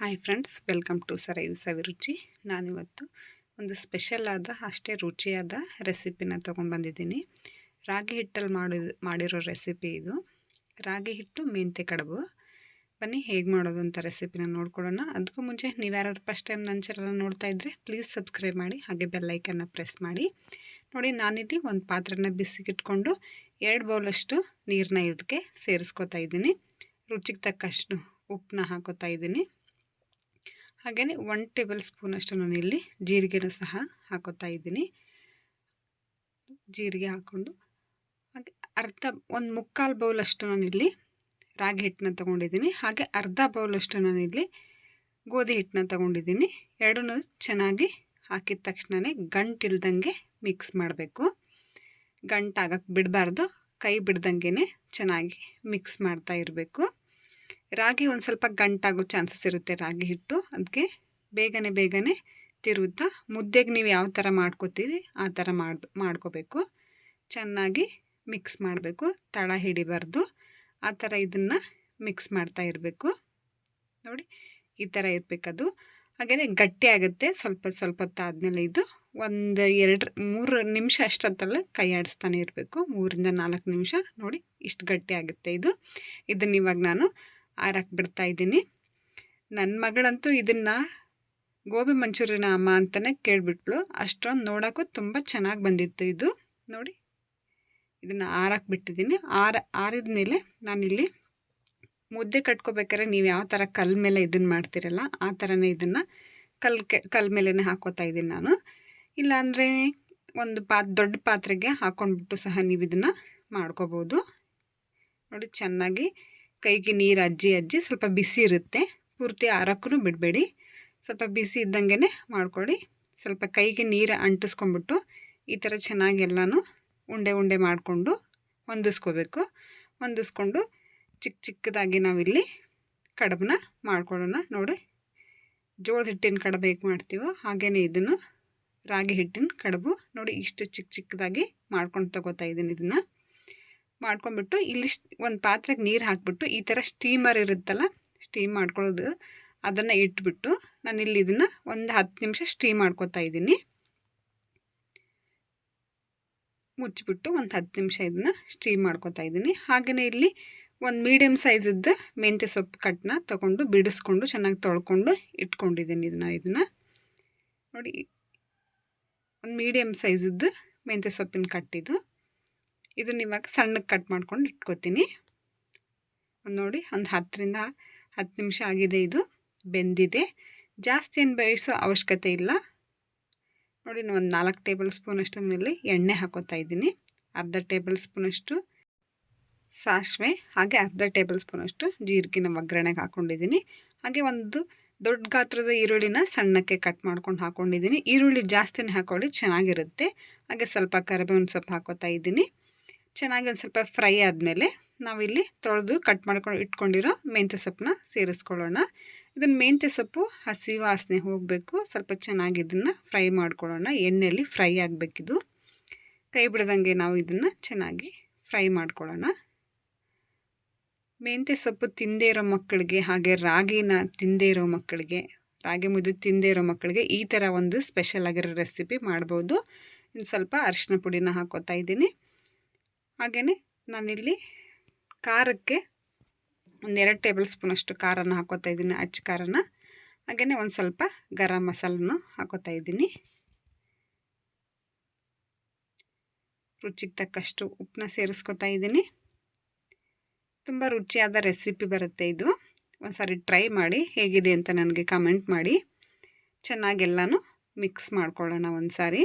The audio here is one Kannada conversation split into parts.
ಹಾಯ್ ಫ್ರೆಂಡ್ಸ್ ವೆಲ್ಕಮ್ ಟು ಸರೈ ಸವಿರುಚಿ ನಾನಿವತ್ತು ಒಂದು ಸ್ಪೆಷಲ್ ಆದ, ಅಷ್ಟೇ ರುಚಿಯಾದ ರೆಸಿಪಿನ ತೊಗೊಂಡು ಬಂದಿದ್ದೀನಿ. ರಾಗಿ ಹಿಟ್ಟಲ್ಲಿ ಮಾಡಿ, ಮಾಡಿರೋ ರೆಸಿಪಿ ಇದು. ರಾಗಿ ಹಿಟ್ಟು ಮೆಂತೆ ಕಡುಬು. ಬನ್ನಿ, ಹೇಗೆ ಮಾಡೋದು ಅಂತ ರೆಸಿಪಿನ ನೋಡ್ಕೊಡೋಣ ಅದಕ್ಕೂ ಮುಂಚೆ ನೀವು ಯಾರಾದ್ರು ಫಸ್ಟ್ ಟೈಮ್ ನನ್ನ ಚಾನಲ್ ನೋಡ್ತಾ ಇದ್ದರೆ ಪ್ಲೀಸ್ ಸಬ್ಸ್ಕ್ರೈಬ್ ಮಾಡಿ, ಹಾಗೆ ಬೆಲ್ಲೈಕನ್ನು ಪ್ರೆಸ್ ಮಾಡಿ. ನೋಡಿ, ನಾನಿಲ್ಲಿ ಒಂದು ಪಾತ್ರೆನ ಬಿಸಿಗಿಟ್ಕೊಂಡು ಎರಡು ಬೌಲಷ್ಟು ನೀರನ್ನ ಇದಕ್ಕೆ ಸೇರಿಸ್ಕೊತಾ ಇದ್ದೀನಿ. ರುಚಿಗೆ ತಕ್ಕಷ್ಟು ಉಪ್ಪನ್ನ ಹಾಕೋತಾ ಇದ್ದೀನಿ. ಹಾಗೆಯೇ ಒನ್ ಟೇಬಲ್ ಸ್ಪೂನಷ್ಟು ನಾನು ಇಲ್ಲಿ ಜೀರಿಗೆನೂ ಸಹ ಹಾಕೋತಾ ಇದ್ದೀನಿ. ಜೀರಿಗೆ ಹಾಕ್ಕೊಂಡು ಹಾಗೆ ಅರ್ಧ ಒಂದು ಮುಕ್ಕಾಲು ಬೌಲಷ್ಟು ಇಲ್ಲಿ ರಾಗಿ ಹಿಟ್ಟನ್ನ ತೊಗೊಂಡಿದ್ದೀನಿ. ಹಾಗೆ ಅರ್ಧ ಬೌಲಷ್ಟು ಇಲ್ಲಿ ಗೋಧಿ ಹಿಟ್ಟನ್ನ ತೊಗೊಂಡಿದ್ದೀನಿ. ಎರಡೂ ಚೆನ್ನಾಗಿ ಹಾಕಿದ ತಕ್ಷಣವೇ ಗಂಟಿಲ್ದಂಗೆ ಮಿಕ್ಸ್ ಮಾಡಬೇಕು. ಗಂಟಾಗಕ್ಕೆ ಬಿಡಬಾರ್ದು. ಕೈ ಬಿಡ್ದಂಗೆ ಚೆನ್ನಾಗಿ ಮಿಕ್ಸ್ ಮಾಡ್ತಾ ಇರಬೇಕು. ರಾಗಿ ಒಂದು ಸ್ವಲ್ಪ ಗಂಟಾಗೋ ಚಾನ್ಸಸ್ ಇರುತ್ತೆ ರಾಗಿ ಹಿಟ್ಟು. ಅದಕ್ಕೆ ಬೇಗನೆ ಬೇಗನೆ ತಿರುವುತ್ತಾ ಮುದ್ದೆಗೆ ನೀವು ಯಾವ ಥರ ಮಾಡ್ಕೋತೀರಿ ಆ ಥರ ಮಾಡಿ, ಮಾಡ್ಕೋಬೇಕು. ಚೆನ್ನಾಗಿ ಮಿಕ್ಸ್ ಮಾಡಬೇಕು. ತಳ ಹಿಡಿಬಾರ್ದು. ಆ ಥರ ಇದನ್ನು ಮಿಕ್ಸ್ ಮಾಡ್ತಾ ಇರಬೇಕು. ನೋಡಿ, ಈ ಥರ ಇರಬೇಕದು. ಹಾಗೆಯೇ ಗಟ್ಟಿ ಆಗುತ್ತೆ, ಸ್ವಲ್ಪ ಸ್ವಲ್ಪ ಹೊತ್ತಾದಮೇಲೆ ಇದು. ಒಂದು ಎರಡು, ಮೂರು ನಿಮಿಷ ಅಷ್ಟೊತ್ತಲ್ಲ ಕೈ ಆಡಿಸ್ತಾನೆ ಇರಬೇಕು. ಮೂರಿಂದ ನಾಲ್ಕು ನಿಮಿಷ. ನೋಡಿ, ಇಷ್ಟು ಗಟ್ಟಿ ಆಗುತ್ತೆ ಇದು. ಇದನ್ನು ಇವಾಗ ನಾನು ಆರಕ್ಕೆ ಬಿಡ್ತಾ ಇದ್ದೀನಿ. ನನ್ನ ಮಗಳಂತೂ ಇದನ್ನು ಗೋಬಿ ಮಂಚೂರಿನ ಅಮ್ಮ ಅಂತಲೇ ಕೇಳಿಬಿಟ್ಲು ಅಷ್ಟೊಂದು ನೋಡೋಕ್ಕೂ ತುಂಬ ಚೆನ್ನಾಗಿ ಬಂದಿತ್ತು ಇದು. ನೋಡಿ. ಇದನ್ನು ಆರಕ್ಕೆ ಬಿಟ್ಟಿದ್ದೀನಿ. ಆರ ಆರಿದ ಮೇಲೆ ನಾನಿಲ್ಲಿ ಮುದ್ದೆ ಕಟ್ಕೋಬೇಕಾದ್ರೆ ನೀವು ಯಾವ ಥರ ಕಲ್ ಮೇಲೆ ಇದನ್ನು ಮಾಡ್ತೀರಲ್ಲ, ಆ ಥರನೇ ಇದನ್ನು ಕಲ್ ಕೆ, ಕಲ್ ಮೇಲೇ ಹಾಕೋತಾ ಇದ್ದೀನಿ ನಾನು. ಇಲ್ಲಾಂದರೆ ಒಂದು ಪಾ ದೊಡ್ಡ ಪಾತ್ರೆಗೆ ಹಾಕ್ಕೊಂಡ್ಬಿಟ್ಟು ಸಹ ನೀವು ಇದನ್ನು ಮಾಡ್ಕೋಬೋದು. ನೋಡಿ, ಚೆನ್ನಾಗಿ ಕೈಗೆ ನೀರು ಅಜ್ಜಿ ಅಜ್ಜಿ ಸ್ವಲ್ಪ ಬಿಸಿ ಇರುತ್ತೆ. ಪೂರ್ತಿ ಆರೋಕ್ಕೂ ಬಿಡಬೇಡಿ. ಸ್ವಲ್ಪ ಬಿಸಿ ಇದ್ದಂಗೆ ಮಾಡ್ಕೊಳ್ಳಿ. ಸ್ವಲ್ಪ ಕೈಗೆ ನೀರು ಅಂಟಿಸ್ಕೊಂಡ್ಬಿಟ್ಟು ಈ ಥರ ಚೆನ್ನಾಗಿ ಎಲ್ಲನೂ ಉಂಡೆ ಉಂಡೆ ಮಾಡಿಕೊಂಡು ಹೊಂದಿಸ್ಕೋಬೇಕು. ಹೊಂದಿಸ್ಕೊಂಡು ಚಿಕ್ಕ ಚಿಕ್ಕದಾಗಿ ನಾವಿಲ್ಲಿ ಕಡಬನ್ನ ಮಾಡ್ಕೊಳ್ಳೋಣ. ನೋಡಿ, ಜೋಳದ ಹಿಟ್ಟಿನ ಕಡುಬು ಹೇಗೆ ಮಾಡ್ತೀವೋ ಹಾಗೆಯೇ ಇದನ್ನು ರಾಗಿ ಹಿಟ್ಟಿನ ಕಡಬು. ನೋಡಿ, ಇಷ್ಟು ಚಿಕ್ಕ ಚಿಕ್ಕದಾಗಿ ಮಾಡ್ಕೊಂಡು ತಗೋತಾ ಇದ್ದೀನಿ ಇದನ್ನು. ಮಾಡ್ಕೊಂಬಿಟ್ಟು ಇಲ್ಲಿ ಒಂದು ಪಾತ್ರೆಗೆ ನೀರು ಹಾಕ್ಬಿಟ್ಟು ಈ ಥರ ಸ್ಟೀಮರ್ ಇರುತ್ತಲ್ಲ ಸ್ಟೀಮ್ ಮಾಡ್ಕೊಳ್ಳೋದು. ಅದನ್ನು ಇಟ್ಬಿಟ್ಟು ನಾನು ಇಲ್ಲಿ ಇದನ್ನು ಒಂದು ಹತ್ತು ನಿಮಿಷ ಸ್ಟೀಮ್ ಮಾಡ್ಕೊತಾ ಇದ್ದೀನಿ. ಮುಚ್ಚಿಬಿಟ್ಟು ಒಂದು ಹತ್ತು ನಿಮಿಷ ಇದನ್ನು ಸ್ಟೀಮ್ ಮಾಡ್ಕೊತಾ ಇದ್ದೀನಿ. ಹಾಗೆಯೇ ಇಲ್ಲಿ ಒಂದು ಮೀಡಿಯಮ್ ಸೈಜದ್ದು ಮೆಂತ್ಯ ಸೊಪ್ಪು ಕಟ್ಟನ್ನ ತೊಗೊಂಡು ಬಿಡಿಸ್ಕೊಂಡು ಚೆನ್ನಾಗಿ ತೊಳ್ಕೊಂಡು ಇಟ್ಕೊಂಡಿದ್ದೀನಿ ಇದನ್ನು ಇದನ್ನು. ನೋಡಿ, ಒಂದು ಮೀಡಿಯಮ್ ಸೈಜದ್ದು ಮೆಂತ್ಯ ಸೊಪ್ಪಿನ ಕಟ್ಟಿದ್ದು. ಇದನ್ನ ಇವಾಗ ಸಣ್ಣಕ್ಕೆ ಕಟ್ ಮಾಡ್ಕೊಂಡು ಇಟ್ಕೋತೀನಿ. ನೋಡಿ, ಒಂದು ಹತ್ತರಿಂದ ಹತ್ತು ನಿಮಿಷ ಆಗಿದೆ ಇದು, ಬೆಂದಿದೆ. ಜಾಸ್ತಿ ಏನು ಬೇಯಿಸೋ ಅವಶ್ಯಕತೆ ಇಲ್ಲ. ನೋಡಿ ನಾನು ಒಂದು ನಾಲ್ಕು ಟೇಬಲ್ ಸ್ಪೂನಷ್ಟು ಮೇಲೆ ಎಣ್ಣೆ ಹಾಕೋತಾ ಇದ್ದೀನಿ. ಅರ್ಧ ಟೇಬಲ್ ಸ್ಪೂನಷ್ಟು ಸಾಸಿವೆ, ಹಾಗೆ ಅರ್ಧ ಟೇಬಲ್ ಸ್ಪೂನಷ್ಟು ಜೀರಿಗೆನ ಒಗ್ಗರಣೆಗೆ ಹಾಕ್ಕೊಂಡಿದ್ದೀನಿ ಹಾಗೆ ಒಂದು ದೊಡ್ಡ ಗಾತ್ರದ ಈರುಳ್ಳಿನ ಸಣ್ಣಕ್ಕೆ ಕಟ್ ಮಾಡ್ಕೊಂಡು ಹಾಕ್ಕೊಂಡಿದ್ದೀನಿ ಈರುಳ್ಳಿ ಜಾಸ್ತಿನೇ ಹಾಕೊಳ್ಳಿ, ಚೆನ್ನಾಗಿರುತ್ತೆ. ಹಾಗೆ ಸ್ವಲ್ಪ ಕರಿಬೇವಿನ ಸೊಪ್ಪು ಹಾಕೋತಾ ಇದ್ದೀನಿ. ಚೆನ್ನಾಗಿ ಒಂದು ಸ್ವಲ್ಪ ಫ್ರೈ ಆದಮೇಲೆ ನಾವಿಲ್ಲಿ ತೊಳೆದು ಕಟ್ ಮಾಡ್ಕೊಂಡು ಇಟ್ಕೊಂಡಿರೋ ಮೆಂತ್ಯ ಸೊಪ್ಪನ್ನ ಸೇರಿಸ್ಕೊಳ್ಳೋಣ. ಇದನ್ನು ಮೆಂತ್ಯ ಸೊಪ್ಪು ಹಸಿ ವಾಸನೆ ಹೋಗಬೇಕು. ಸ್ವಲ್ಪ ಚೆನ್ನಾಗಿ ಇದನ್ನು ಫ್ರೈ ಮಾಡ್ಕೊಳ್ಳೋಣ. ಎಣ್ಣೆಯಲ್ಲಿ ಫ್ರೈ ಆಗಬೇಕಿದು. ಕೈ ಬಿಡದಂಗೆ ನಾವು ಇದನ್ನು ಚೆನ್ನಾಗಿ ಫ್ರೈ ಮಾಡ್ಕೊಳ್ಳೋಣ. ಮೆಂತ್ಯ ಸೊಪ್ಪು ತಿಂದೇ ಇರೋ ಮಕ್ಕಳಿಗೆ ಹಾಗೆ ರಾಗಿನ ತಿಂದೇ ಇರೋ ಮಕ್ಕಳಿಗೆ, ರಾಗಿ ಮುದ್ದು ತಿಂದೇ ಇರೋ ಮಕ್ಕಳಿಗೆ ಈ ಥರ ಒಂದು ಸ್ಪೆಷಲ್ ಆಗಿರೋ ರೆಸಿಪಿ ಮಾಡ್ಬೋದು. ಇನ್ನು ಸ್ವಲ್ಪ ಅರಿಶಿನ ಪುಡಿನ ಹಾಕೋತಾ ಇದ್ದೀನಿ. ಹಾಗೆಯೇ ನಾನಿಲ್ಲಿ ಖಾರಕ್ಕೆ ಒಂದೆರಡು ಟೇಬಲ್ ಸ್ಪೂನಷ್ಟು ಖಾರನ ಹಾಕೋತಾ ಇದ್ದೀನಿ, ಅಚ್ಚ ಖಾರನ. ಹಾಗೆಯೇ ಒಂದು ಸ್ವಲ್ಪ ಗರಂ ಮಸಾಲನ್ನು ಹಾಕೋತಾ ಇದ್ದೀನಿ. ರುಚಿಗೆ ತಕ್ಕಷ್ಟು ಉಪ್ಪನ್ನ ಸೇರಿಸ್ಕೊತಾ ಇದ್ದೀನಿ. ತುಂಬ ರುಚಿಯಾದ ರೆಸಿಪಿ ಬರುತ್ತೆ ಇದು. ಒಂದು ಸಾರಿ ಟ್ರೈ ಮಾಡಿ, ಹೇಗಿದೆ ಅಂತ ನನಗೆ ಕಮೆಂಟ್ ಮಾಡಿ. ಚೆನ್ನಾಗೆಲ್ಲನೂ ಮಿಕ್ಸ್ ಮಾಡ್ಕೊಳ್ಳೋಣ ಒಂದು ಸಾರಿ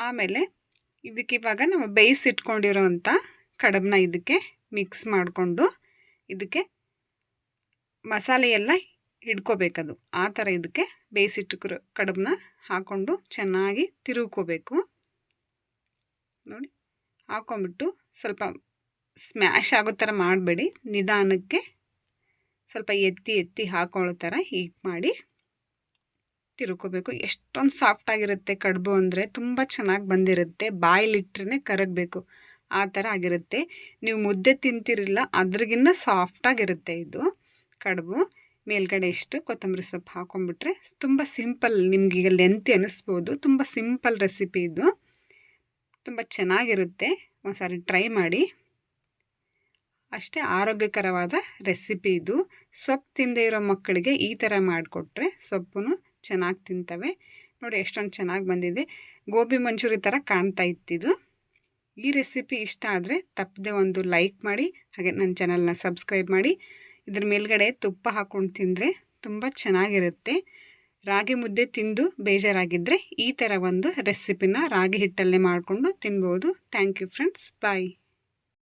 ಆಮೇಲೆ ಇದಕ್ಕೆ ಇವಾಗ ನಾವು ಬೇಯಿಸಿಟ್ಕೊಂಡಿರೋ ಅಂಥ ಕಡಬನ್ನ ಇದಕ್ಕೆ ಮಿಕ್ಸ್ ಮಾಡಿಕೊಂಡು ಇದಕ್ಕೆ ಮಸಾಲೆಯೆಲ್ಲ ಹಿಡ್ಕೋಬೇಕದು. ಆ ಥರ ಇದಕ್ಕೆ ಬೇಯಿಸಿಟ್ಟು ಕಡಬನ್ನ ಹಾಕ್ಕೊಂಡು ಚೆನ್ನಾಗಿ ತಿರುಗ್ಕೋಬೇಕು. ನೋಡಿ ಹಾಕ್ಕೊಂಬಿಟ್ಟು ಸ್ವಲ್ಪ ಸ್ಮ್ಯಾಶ್ ಆಗೋ ಥರ ಮಾಡಬೇಡಿ. ನಿಧಾನಕ್ಕೆ ಸ್ವಲ್ಪ ಎತ್ತಿ ಎತ್ತಿ ಹಾಕ್ಕೊಳ್ಳೋ ಥರ ಹೀಗೆ ಮಾಡಿ ತಿರ್ಕೋಬೇಕು. ಎಷ್ಟೊಂದು ಸಾಫ್ಟಾಗಿರುತ್ತೆ ಕಡುಬು ಅಂದರೆ ತುಂಬ ಚೆನ್ನಾಗಿ ಬಂದಿರುತ್ತೆ. ಬಾಯಲ್ಲಿಟ್ರೆ ಕರಗಬೇಕು. ಆ ಥರ ಆಗಿರುತ್ತೆ. ನೀವು ಮುದ್ದೆ ತಿಂತಿರಲಿಲ್ಲ ಅದ್ರಿಗಿನ್ನ ಸಾಫ್ಟಾಗಿರುತ್ತೆ ಇದು ಕಡುಬು. ಮೇಲ್ಗಡೆ ಇಷ್ಟು ಕೊತ್ತಂಬರಿ ಸೊಪ್ಪು ಹಾಕೊಂಡ್ಬಿಟ್ರೆ ತುಂಬ ಸಿಂಪಲ್, ನಿಮ್ಗೆ ಈಗ ಲೆಂತ್ ಅನ್ನಿಸ್ಬೋದು ತುಂಬ ಸಿಂಪಲ್ ರೆಸಿಪಿ ಇದು. ತುಂಬ ಚೆನ್ನಾಗಿರುತ್ತೆ. ಒಂದ್ಸಾರಿ ಟ್ರೈ ಮಾಡಿ. ಅಷ್ಟೇ ಆರೋಗ್ಯಕರವಾದ ರೆಸಿಪಿ ಇದು. ಸೊಪ್ಪು ತಿಂದೇ ಇರೋ ಮಕ್ಕಳಿಗೆ ಈ ಥರ ಮಾಡಿಕೊಟ್ರೆ ಸೊಪ್ಪು ಚೆನ್ನಾಗಿ ತಿಂತವೆ. ನೋಡಿ ಎಷ್ಟೊಂದು ಚೆನ್ನಾಗಿ ಬಂದಿದೆ. ಗೋಬಿ ಮಂಚೂರಿ ಥರ ಕಾಣ್ತಾ ಇತ್ತಿದು. ಈ ರೆಸಿಪಿ ಇಷ್ಟ ಆದರೆ ತಪ್ಪದೆ ಒಂದು ಲೈಕ್ ಮಾಡಿ, ಹಾಗೆ ನನ್ನ ಚಾನಲ್ನ ಸಬ್ಸ್ಕ್ರೈಬ್ ಮಾಡಿ. ಇದ್ರ ಮೇಲ್ಗಡೆ ತುಪ್ಪ ಹಾಕ್ಕೊಂಡು ತಿಂದರೆ ತುಂಬ ಚೆನ್ನಾಗಿರುತ್ತೆ. ರಾಗಿ ಮುದ್ದೆ ತಿಂದು ಬೇಜಾರಾಗಿದ್ದರೆ ಈ ಥರ ಒಂದು ರೆಸಿಪಿನ ರಾಗಿ ಹಿಟ್ಟಲ್ಲೇ ಮಾಡಿಕೊಂಡು ತಿನ್ಬೋದು. Thank you friends bye